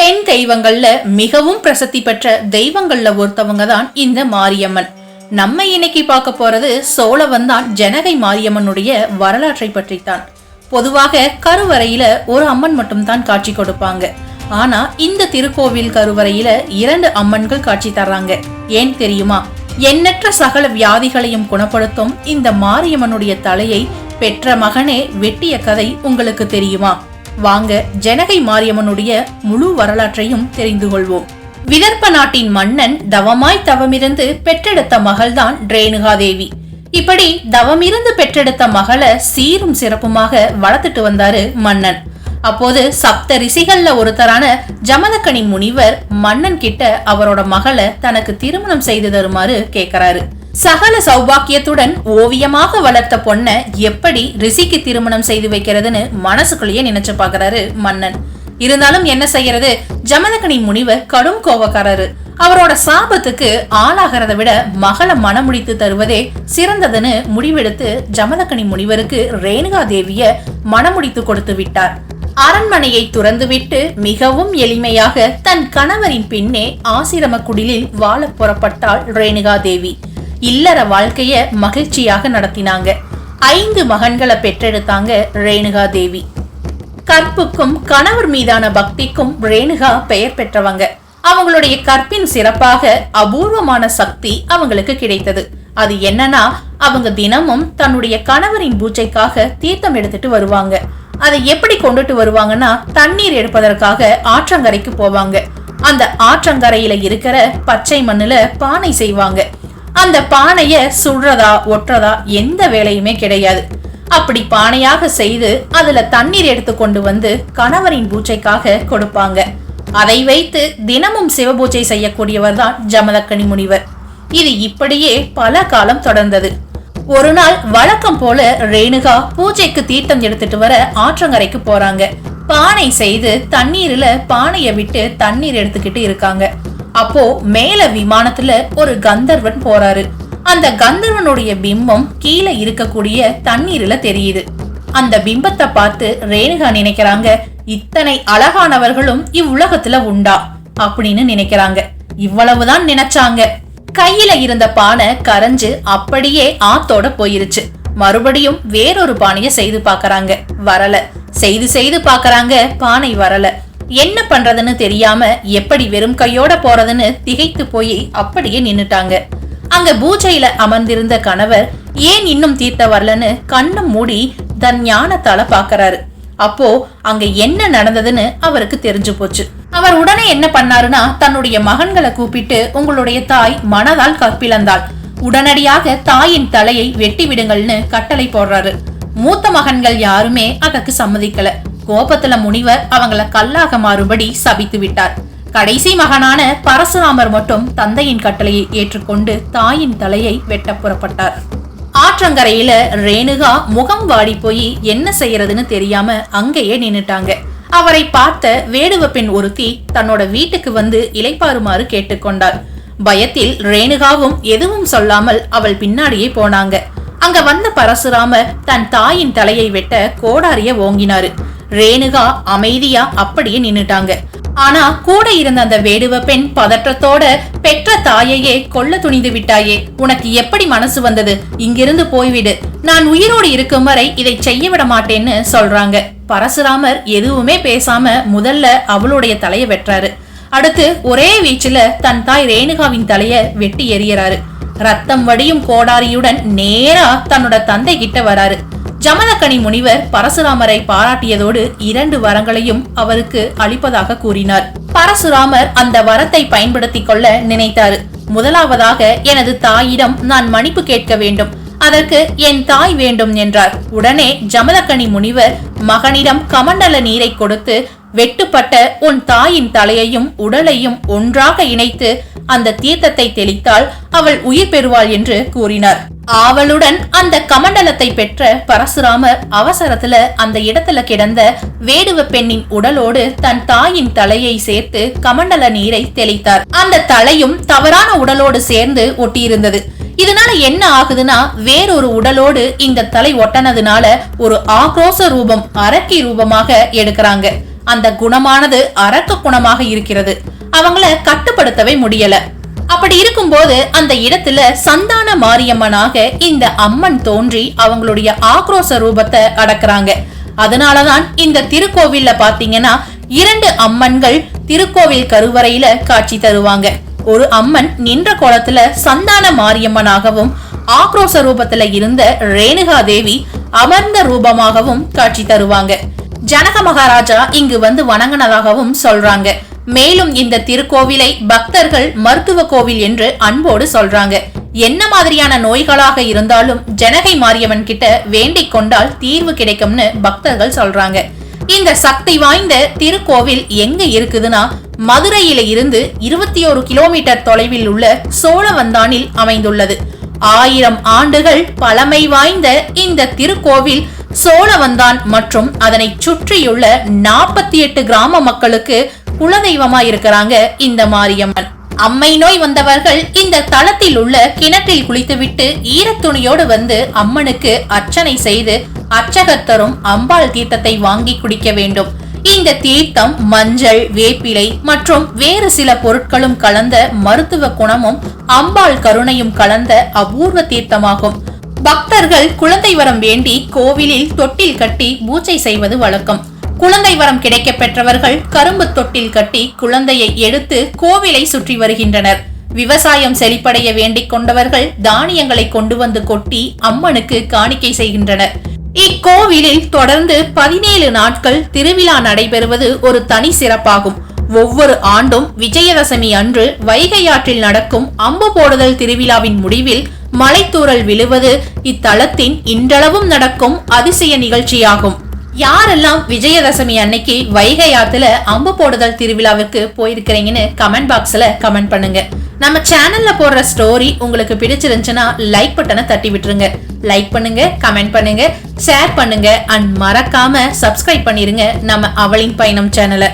பெண் தெய்வங்கள்ல மிகவும் பிரசித்தி பெற்ற தெய்வங்கள்ல ஒருத்தவங்க தான் இந்த மாரியம்மன். நம்ம இன்னைக்கு பார்க்க போறது சோழவன்தான் ஜனகை மாரியம்மனுடைய வரலாற்றை பற்றித்தான். பொதுவாக கருவறையில ஒரு அம்மன் மட்டும் தான் காட்சி கொடுப்பாங்க. ஆனா இந்த திருக்கோவில் கருவறையில இரண்டு அம்மன்கள் காட்சி தர்றாங்க. ஏன் தெரியுமா? எண்ணற்ற சகல வியாதிகளையும் குணப்படுத்தும் இந்த மாரியம்மனுடைய தலையை பெற்ற மகனே வெட்டிய கதை உங்களுக்கு தெரியுமா? வாங்க ஜனகை மாரியம்மனுடைய முழு வரலாற்றையும் தெரிந்து கொள்வோம். விதர்ப்ப நாட்டின் மன்னன் தவமாய் தவமிருந்து பெற்றெடுத்த மகள்தான் ரேணுகாதேவி. இப்படி தவமிருந்து பெற்றெடுத்த மகளை சீரும் சிறப்புமாக வளர்த்துட்டு வந்தாரு மன்னன். அப்போது சப்த ரிஷிகள்ல ஒருத்தரான ஜமதக்கணி முனிவர் மன்னன் கிட்ட அவரோட மகளை தனக்கு திருமணம் செய்து தருமாறு கேக்குறாரு. சகல சௌபாக்கியத்துடன் ஓவியமாக வளர்த்த பொண்ண எப்படி ரிஷிக்கு திருமணம் செய்து வைக்கிறதுன்னு மனசுக்குள்ளேயே நினைச்சு பாக்குறாரு மன்னன். இருந்தாலும் என்ன செய்யறது? ஜமதகனி முனிவர் கடும் கோபக்காரரு. அவரோட சாபத்துக்கு ஆளாகிறத விட மகளை மனமுடித்து தருவதே சிறந்ததுன்னு முடிவெடுத்து ஜமதகனி முனிவருக்கு ரேணுகா தேவிய மனமுடித்து கொடுத்து விட்டார். அரண்மனையை துறந்துவிட்டு மிகவும் எளிமையாக தன் கணவரின் பின்னே ஆசிரம குடிலில் வாழ புறப்பட்டாள் ரேணுகா தேவி இல்லற வாழ்க்கைய மகிழ்ச்சியாக நடத்தினாங்க. ஐந்து மகன்களை பெற்றெடுத்தாங்க ரேணுகா தேவி. கற்புக்கும் கணவர் மீதான பக்திக்கும் ரேணுகா பெயர் பெற்றவங்க. அவங்களுடைய கற்பின் சிறப்பாக அபூர்வமான சக்தி அவங்களுக்கு கிடைத்தது. அது என்னன்னா அவங்க தினமும் தன்னுடைய கணவரின் பூஜைக்காக தீர்த்தம் எடுத்துட்டு வருவாங்க. அதை எப்படி கொண்டுட்டு வருவாங்கன்னா தண்ணீர் எடுப்பதற்காக ஆற்றங்கரைக்கு போவாங்க. அந்த ஆற்றங்கரையில இருக்கிற பச்சை மண்ணுல பானை செய்வாங்க. அந்த பானைய சுடுறதா ஒட்டுறதா எந்த வேலையுமே கிடையாது. அப்படி பானையாக செய்து அதுல தண்ணீர் எடுத்து கொண்டு வந்து கணவரின் பூஜைக்காக கொடுப்பாங்க. அதை வைத்து தினமும் சிவபூஜை செய்யக்கூடியவர் தான் ஜமதக்கனி முனிவர். இது இப்படியே பல காலம் தொடர்ந்தது. ஒரு நாள் வழக்கம் போல ரேணுகா பூஜைக்கு தீர்த்தம் எடுத்துட்டு வர ஆற்றங்கரைக்கு போறாங்க. பானை செய்து தண்ணீர்ல பானைய விட்டு தண்ணீர் எடுத்துக்கிட்டு இருக்காங்க. அப்போ மேல விமானத்துல ஒரு கந்தர்வன் போறாரு. அந்த கந்தர்வனுடைய பிம்பம் கீழே இருக்கக்கூடிய தண்ணீர்ல தெரியுது. அந்த பிம்பத்தை பார்த்து ரேணுகா நினைக்கிறாங்க இத்தனை அழகானவர்களும் இவ்வுலகத்துல உண்டா அப்படின்னு நினைக்கிறாங்க. இவ்வளவுதான் நினைச்சாங்க. கையில இருந்த பானை கரைஞ்சு அப்படியே ஆத்தோட போயிருச்சு. மறுபடியும் வேறொரு பானைய செய்து பாக்குறாங்க வரல. செய்து செய்து பாக்குறாங்க பானை வரல. என்ன பண்றதுன்னு தெரியாம எப்படி வெறும் கையோட போறதுன்னு திகைத்து போய் அப்படியே நின்னுட்டாங்க. அங்க பூஜையில அமர்ந்திருந்த கணவர் ஏன் இன்னும் தீர்த்த வரலன்னு கண்ணும் மூடி தன் ஞானத்தால பாக்குறாரு. அப்போ அங்க என்ன நடந்ததுன்னு அவருக்கு தெரிஞ்சு போச்சு. அவர் உடனே என்ன பண்ணாருன்னா தன்னுடைய மகன்களை கூப்பிட்டு உங்களுடைய தாய் மனதால் கற்பிழந்தாள் உடனடியாக தாயின் தலையை வெட்டி விடுங்கள்னு கட்டளை போடுறாரு. மூத்த மகன்கள் யாருமே அதற்கு சம்மதிக்கல. கோபத்துல முனிவர் அவங்கள கல்லாக மாறும்படி சபித்து விட்டார். கடைசி மகனான பரசுராமர் மட்டும் தந்தையின் கட்டளையை ஏற்றுக்கொண்டு தாயின் தலையை வெட்ட புறப்பட்டார். ஆற்றங்கரையில ரேணுகா முகம் வாடி போய் என்ன செய்யறதுன்னு தெரியாம அங்கேயே நின்னுட்டாங்க. அவரை பார்த்த வேடுவ பெண் ஒருத்தி தன்னோட வீட்டுக்கு வந்து இலைப்பாருமாறு கேட்டுக்கொண்டார் பயத்தில் ரேணுகாவும் எதுவும் சொல்லாமல் அவள் பின்னாடியே போனாங்க. அங்க வந்த பரசுராமர் தன் தாயின் தலையை வெட்ட கோடாரிய ஓங்கினாரு. ரேணுகா அமைதியா அப்படியே நின்னுட்டாங்க. ஆனா கூட இருந்த அந்த வேடுவ பெண் பதற்றத்தோட பெற்ற தாயையே கொல்ல துணிந்து விட்டாயே. உனக்கு எப்படி மனசு வந்தது? இங்கிருந்து போய்விடு. நான் உயிரோடு இருக்கும் வரை இதை செய்ய விட மாட்டேன்னு சொல்றாங்க. பரசுராமர் எதுவுமே பேசாம முதல்ல அவளுடைய தலைய வெட்டுறாரு. அடுத்து ஒரே வீச்சுல தன் தாய் ரேணுகாவின் தலைய வெட்டி எறியறாரு. ரத்தம் வடியும் கோடாரியுடன் நேரா தன்னோட தந்தை கிட்ட வராரு. ஜமதக்கனி முனிவர் பரசுராமரை பாராட்டியதோடு இரண்டு வரங்களையும் அவருக்கு அளிப்பதாக கூறினார். பரசுராமர் அந்த வரத்தை பயன்படுத்திக் கொள்ள நினைத்தார். முதலாவதாக எனது தாயிடம் நான் மன்னிப்பு கேட்க வேண்டும். அதற்கு என் தாய் வேண்டும் என்றார். உடனே ஜமதக்கனி முனிவர் மகனிடம் கமண்டல நீரை கொடுத்து வெட்டுப்பட்ட உன் தாயின் தலையையும் உடலையும் ஒன்றாக இணைத்து அந்த தீர்த்தத்தை தெளித்தால் அவள் உயிர் பெறுவாள் என்று கூறினார். ஆவலுடன் அந்த கமண்டலத்தை பெற்ற பரசுராமர் அவசரத்துல அந்த இடத்துல கிடந்த வேடுவ பெண்ணின் உடலோடு தன் தாயின் தலையை சேர்த்து கமண்டல நீரை தெளித்தார். அந்த தலையும் தவறான உடலோடு சேர்ந்து ஒட்டியிருந்தது. இதனால என்ன ஆகுதுன்னா வேறொரு உடலோடு இந்த தலை ஒட்டனதுனால ஒரு ஆக்ரோச ரூபம் அரக்கி ரூபமாக எடுக்கிறாங்க. அந்த குணமானது அரக்க குணமாக இருக்கிறது. அவங்கள கட்டுப்படுத்தவே முடியல. அப்படி இருக்கும்போது அந்த இடத்துல சந்தான மாரியம்மனாக இந்த அம்மன் தோன்றி அவங்களுடைய ஆக்ரோஷ ரூபத்தை அடக்குறாங்க. அதனாலதான் இந்த திருக்கோவில்ல பாத்தீங்கன்னா இரண்டு அம்மன்கள் திருக்கோவில் கருவறையில காட்சி தருவாங்க. ஒரு அம்மன் நின்ற கோலத்துல சந்தான மாரியம்மனாகவும் ஆக்ரோஷ ரூபத்துல இருந்த ரேணுகா தேவி அமர்ந்த ரூபமாகவும் காட்சி தருவாங்க. ஜனக மகாராஜா இங்கு வந்து வணங்கினதாகவும் சொல்றாங்க. மேலும் இந்த திருக்கோவிலை பக்தர்கள் மருத்துவ கோவில் என்று அன்போடு சொல்றாங்க. என்ன மாதிரியான நோய்களாக இருந்தாலும் ஜனகை மாரியம்மன் கிட்ட வேண்டிக் கொண்டால் தீர்வு கிடைக்கும்னு பக்தர்கள் சொல்றாங்க. இந்த சக்தி வாய்ந்த திருக்கோவில் எங்க இருக்குதுன்னா மதுரையில இருந்து இருபத்தி ஒரு கிலோமீட்டர் தொலைவில் உள்ள சோழவந்தானில் அமைந்துள்ளது. ஆயிரம் ஆண்டுகள் பழமை வாய்ந்த இந்த திருக்கோவில் சோழவந்தான் மற்றும் அதனை சுற்றியுள்ள நாற்பத்தி எட்டு கிராம மக்களுக்கு குலதெய்வமா இருக்கிறாங்க இந்த மாரியம்மன். அம்மை நோய் வந்தவர்கள் இந்த தளத்தில் உள்ள கிணற்றில் குளித்துவிட்டு ஈரத்துணியோடு வந்து அம்மனுக்கு அர்ச்சனை செய்து அர்ச்சகத்தரும் அம்பாள் தீர்த்தத்தை வாங்கி குடிக்க வேண்டும். இந்த தீர்த்தம் மஞ்சள் வேப்பிலை மற்றும் வேறு சில பொருட்களும் கலந்த மருத்துவ குணமும் அம்பாள் கருணையும் கலந்த அபூர்வ தீர்த்தமாகும். பக்தர்கள் குழந்தை வரம் வேண்டி கோவிலில் தொட்டில் கட்டி பூஜை செய்வது வழக்கம். குழந்தை வரம் கிடைக்க பெற்றவர்கள் கரும்பு தொட்டில் கட்டி குழந்தையை எடுத்து கோவிலை சுற்றி வருகின்றனர். விவசாயம் செழிப்படைய வேண்டிக் கொண்டவர்கள் தானியங்களை கொண்டு வந்து கொட்டி அம்மனுக்கு காணிக்கை செய்கின்றனர். இக்கோவிலில் தொடர்ந்து பதினேழு நாட்கள் திருவிழா நடைபெறுவது ஒரு தனி சிறப்பாகும். ஒவ்வொரு ஆண்டும் விஜயதசமி அன்று வைகை ஆற்றில் நடக்கும் அம்பு போடுதல் திருவிழாவின் முடிவில் மலைத்தூரல் விழுவது இத்தலத்தின் இன்றளவும் நடக்கும் அதிசய நிகழ்ச்சியாகும். யாரெல்லாம் விஜயதசமி அன்னைக்கு வைகை ஆத்துல அம்பு போடுதல் திருவிழாவிற்கு போயிருக்கிறீங்கன்னு கமெண்ட் பாக்ஸ்ல கமெண்ட் பண்ணுங்க. நம்ம சேனல்ல போடுற ஸ்டோரி உங்களுக்கு பிடிச்சிருந்துச்சுன்னா லைக் பட்டனை தட்டி விட்டுருங்க. லைக் பண்ணுங்க கமெண்ட் பண்ணுங்க ஷேர் பண்ணுங்க அண்ட் மறக்காம சப்ஸ்கிரைப் பண்ணிருங்க நம்ம அவளின் பயணம் சேனலை